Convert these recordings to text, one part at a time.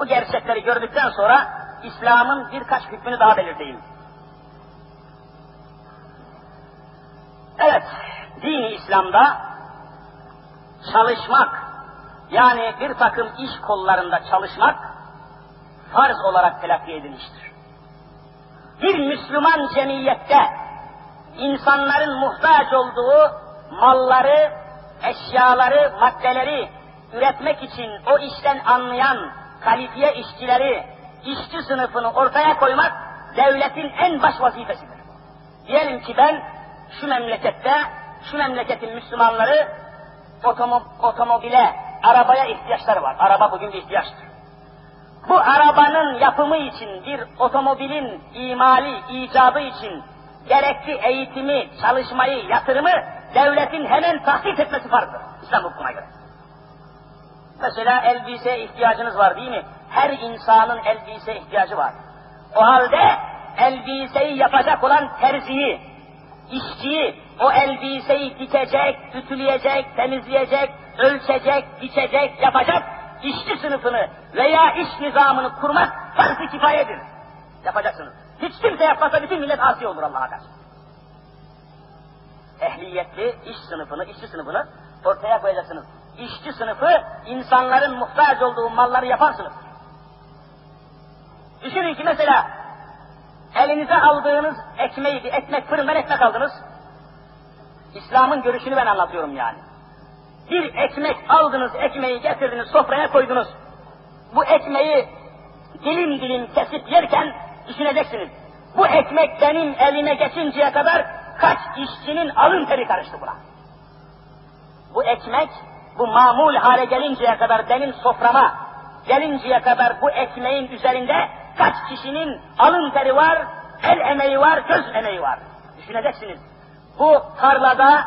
Bu gerçekleri gördükten sonra İslam'ın birkaç hükmünü daha belirteyim. Evet, dini İslam'da çalışmak, yani bir takım iş kollarında çalışmak farz olarak telakki edilmiştir. Bir Müslüman cemiyette insanların muhtaç olduğu malları, eşyaları, maddeleri üretmek için o işten anlayan kalifiye işçileri, işçi sınıfını ortaya koymak devletin en baş vazifesidir. Diyelim ki ben şu memlekette, şu memleketin Müslümanları otomo otomobile, arabaya ihtiyaçları var. Araba bugün bir ihtiyaçtır. Bu arabanın yapımı için, bir otomobilin imali, icadı için gerekli eğitimi, çalışmayı, yatırımı devletin hemen tahsis etmesi farzdır. İslam hukukuna göre. Mesela elbise ihtiyacınız var değil mi? Her insanın elbise ihtiyacı var. O halde elbiseyi yapacak olan terziyi, işçiyi, o elbiseyi dikecek, ütüleyecek, temizleyecek, ölçecek, biçecek, yapacak işçi sınıfını veya iş nizamını kurmak farz-ı kifayedir. Yapacaksınız. Hiç kimse yapmasa bütün millet asi olur Allah'a karşı. Ehliyetli iş sınıfını, işçi sınıfını ortaya koyacaksınız. İşçi sınıfı insanların muhtaç olduğu malları yaparsınız. Düşünün ki mesela elinize aldığınız ekmeği, bir ekmek fırından ekmek aldınız. İslam'ın görüşünü ben anlatıyorum yani. Bir ekmek aldınız, ekmeği getirdiniz, sofraya koydunuz. Bu ekmeği dilim dilim kesip yerken düşüneceksiniz. Bu ekmek benim elime geçinceye kadar kaç işçinin alın teri karıştı buna. Bu ekmek, bu mamul hale gelinceye kadar benim soframa, gelinceye kadar bu ekmeğin üzerinde kaç kişinin alın teri var, el emeği var, göz emeği var. Düşüneceksiniz. Bu tarlada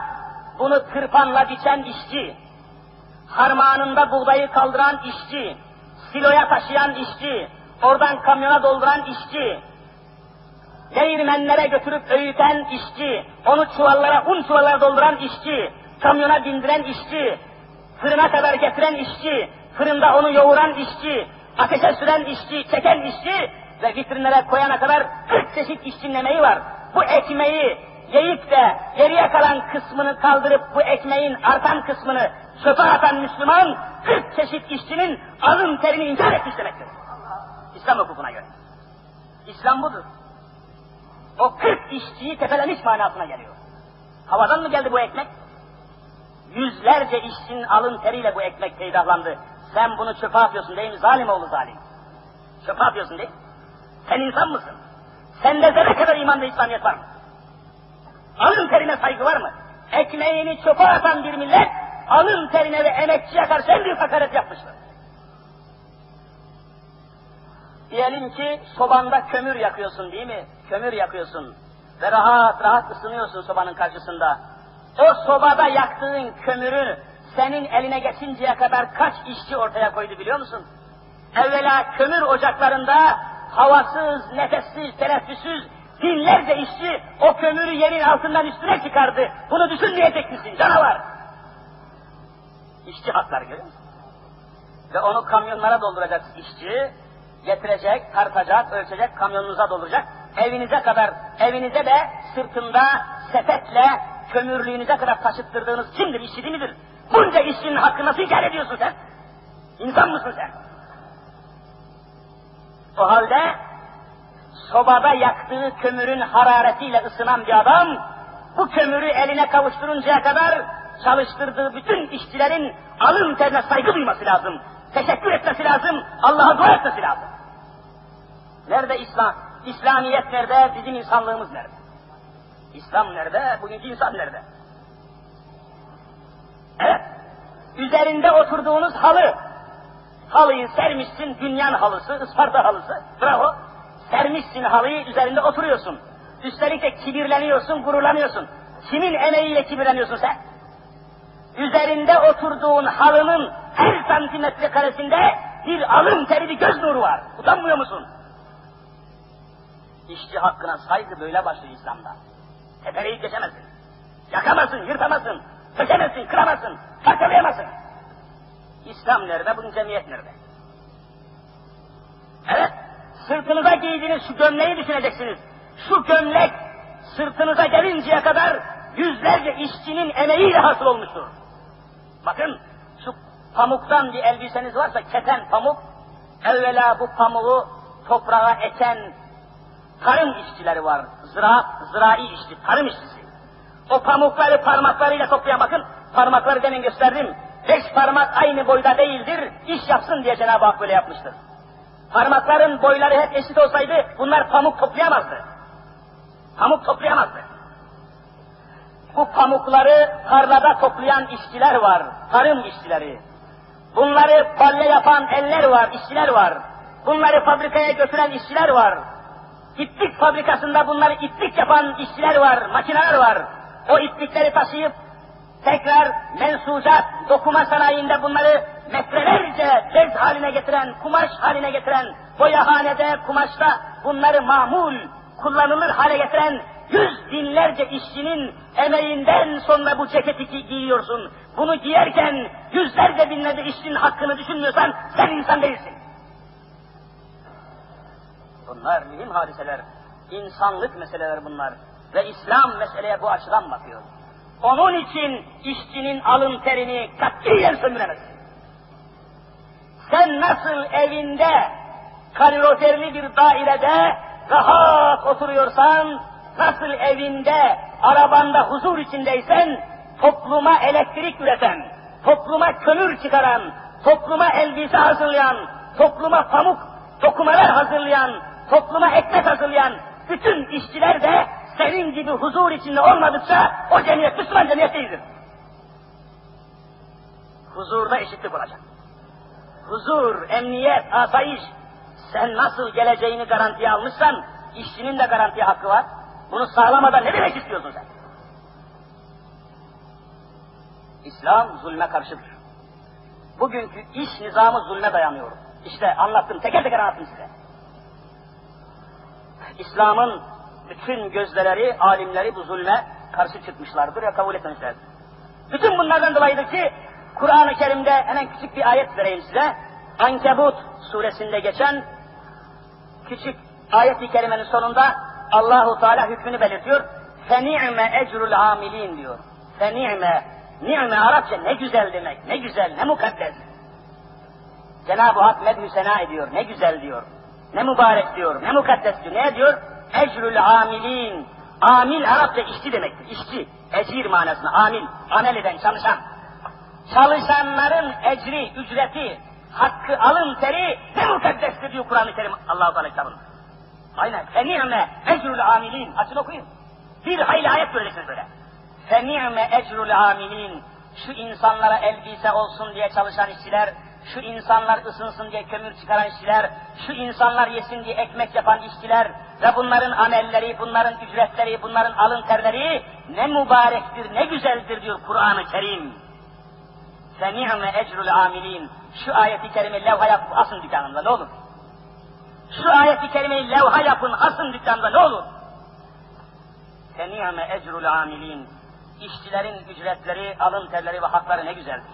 bunu tırpanla biçen işçi, harmanında buğdayı kaldıran işçi, siloya taşıyan işçi, oradan kamyona dolduran işçi, değirmenlere götürüp öğüten işçi, onu çuvallara, un çuvallara dolduran işçi, kamyona bindiren işçi, fırına kadar getiren işçi, fırında onu yoğuran işçi, ateşe süren işçi, çeken işçi ve vitrinlere koyana kadar 40 çeşit işçinin emeği var. Bu ekmeği yiyip de geriye kalan kısmını kaldırıp bu ekmeğin artan kısmını çöpe atan Müslüman 40 çeşit işçinin alın terini inkar etmiş demektir. İslam hukukuna göre. İslam budur. O 40 işçiyi tepelemiş manasına geliyor. Havadan mı geldi bu ekmek? Yüzlerce işçinin alın teriyle bu ekmek peydahlandı. Sen bunu çöpe atıyorsun değil mi? Zalim oğlu zalim. Çöpe atıyorsun değil mi? Sen insan mısın? Sende zerre kadar iman ve İslamiyet var mı? Alın terine saygı var mı? Ekmeğini çöpe atan bir millet, alın terine ve emekçiye karşı en büyük hakaret yapmıştır. Diyelim ki sobanda kömür yakıyorsun değil mi? Kömür yakıyorsun ve rahat rahat ısınıyorsun sobanın karşısında. O sobada yaktığın kömürü senin eline geçinceye kadar kaç işçi ortaya koydu biliyor musun? Evvela kömür ocaklarında havasız, nefessiz, teneffüsüz binlerce işçi o kömürü yerin altından üstüne çıkardı. Bunu düşünmeyecek misin canavar? İşçi hakları görüyor? Ve onu kamyonlara dolduracak işçi, getirecek, tartacak, ölçecek, kamyonunuza dolduracak. Evinize kadar, evinize de sırtında sepetle kömürlüğünüze kadar taşıttırdığınız kimdir? İşçi değil midir? Bunca işçinin hakkı nasıl inkar ediyorsun sen? İnsan mısın sen? O halde sobada yaktığı kömürün hararetiyle ısınan bir adam, bu kömürü eline kavuşturuncaya kadar çalıştırdığı bütün işçilerin alın terine saygı duyması lazım. Teşekkür etmesi lazım, Allah'a dua etmesi lazım. Nerede İslam? İslamiyet nerede? Bizim insanlığımız nerede? İslam nerede? Bugünkü insan nerede? Evet. Üzerinde oturduğunuz halı. Halıyı sermişsin, dünyanın halısı, Isparta halısı. Bravo. Sermişsin halıyı, üzerinde oturuyorsun. Üstelik de kibirleniyorsun, gururlanıyorsun. Kimin emeğiyle kibirleniyorsun sen? Üzerinde oturduğun halının her santimetre karesinde bir alın teri, bir göz nuru var. Utanmıyor musun? İşçi hakkına saygı böyle başlıyor İslam'da. Tepereyi geçemezsin. Yakamazsın, yırtamazsın, sökemezsin, kıramazsın, parçalayamazsın. İslam nerede, bunun cemiyet nerede? Sırtınıza giydiğiniz şu gömleği düşüneceksiniz. Şu gömlek sırtınıza gelinceye kadar yüzlerce işçinin emeğiyle hasıl olmuştur. Bakın şu pamuktan bir elbiseniz varsa keten pamuk, evvela bu pamuğu toprağa eken tarım işçileri var. Ziraat, zirai işçi, tarım işçisi. O pamukları parmaklarıyla toplayan bakın, parmakları demin gösterdim. Beş parmak aynı boyda değildir, iş yapsın diye Cenab-ı Hak böyle yapmıştır. Parmakların boyları hep eşit olsaydı bunlar pamuk toplayamazdı. Pamuk toplayamazdı. Bu pamukları tarlada toplayan işçiler var, tarım işçileri. Bunları balle yapan eller var, işçiler var. Bunları fabrikaya götüren işçiler var. İplik fabrikasında bunları iplik yapan işçiler var, makineler var. O iplikleri taşıyıp tekrar mensucat, dokuma sanayinde bunları metrelerce bez haline getiren, kumaş haline getiren, boyahanede, kumaşta bunları mamul, kullanılır hale getiren yüz binlerce işçinin emeğinden sonra bu ceketi gi- giyiyorsun. Bunu giyerken yüzlerce binlerce işçinin hakkını düşünmüyorsan sen insan değilsin. Bunlar mühim hadiseler. insanlık meseleler bunlar. Ve İslam meseleye bu açıdan bakıyor. Onun için işçinin alın terini katiyen sömüremezsin. Sen nasıl evinde kaloriferli bir dairede rahat oturuyorsan, nasıl evinde, arabanda huzur içindeysen, topluma elektrik üreten, topluma kömür çıkaran, topluma elbise hazırlayan, topluma pamuk dokumalar hazırlayan, topluma ekmek hazırlayan bütün işçiler de senin gibi huzur içinde olmadıkça o cemiyet Müslüman cemiyet değildir. Huzurda eşitlik olacak. Huzur, emniyet, asayiş. Sen nasıl geleceğini garantiye almışsan, işçinin de garantiye hakkı var. Bunu sağlamadan ne demek istiyorsun sen? İslam zulme karşıdır. Bugünkü iş nizamı zulme dayanıyor. İşte anlattım, teker teker anlattım size. İslam'ın bütün gözdeleri, alimleri bu zulme karşı çıkmışlardır ya kabul etmemişlerdir. Bütün bunlardan dolayıdır ki Kur'an-ı Kerim'de hemen küçük bir ayet vereyim size. Ankebut suresinde geçen küçük ayet-i kerimenin sonunda Allahu Teala hükmünü belirtiyor. Feni'me ecrul amilin diyor. Feni'me, ni'me Arapça ne güzel demek, ne güzel, ne mukaddes. Cenab-ı Hak medhü sena ediyor, ne güzel diyor. Ne mübarek diyor, ne mukaddes diyor. Ne diyor? Ecrül amilin. Amil Arapça işçi demektir. İşçi, ecir manasında. Amil, amel eden, çalışan. Çalışanların ecri, ücreti, hakkı, alın teri ne mukaddestir diyor Kur'an-ı Kerim Allah-u Teala kitabında. Aynen. Feni'me ecrül amilin. Açın okuyun. Bir hayli ayet göreceksiniz böyle. Feni'me ecrül amilin. Şu insanlara elbise olsun diye çalışan işçiler, şu insanlar ısınsın diye kömür çıkaran işçiler, şu insanlar yesin diye ekmek yapan işçiler ve bunların amelleri, bunların ücretleri, bunların alın terleri ne mübarektir, ne güzeldir diyor Kur'an-ı Kerim. Semi'me ecrül amilin. Şu ayeti kerime levha yapıp asın dükkanımda ne olur. Şu ayeti kerimeyi levha yapın, asın dükkanımda ne olur. Semi'me ecrül amilin. İşçilerin ücretleri, alın terleri ve hakları ne güzeldir.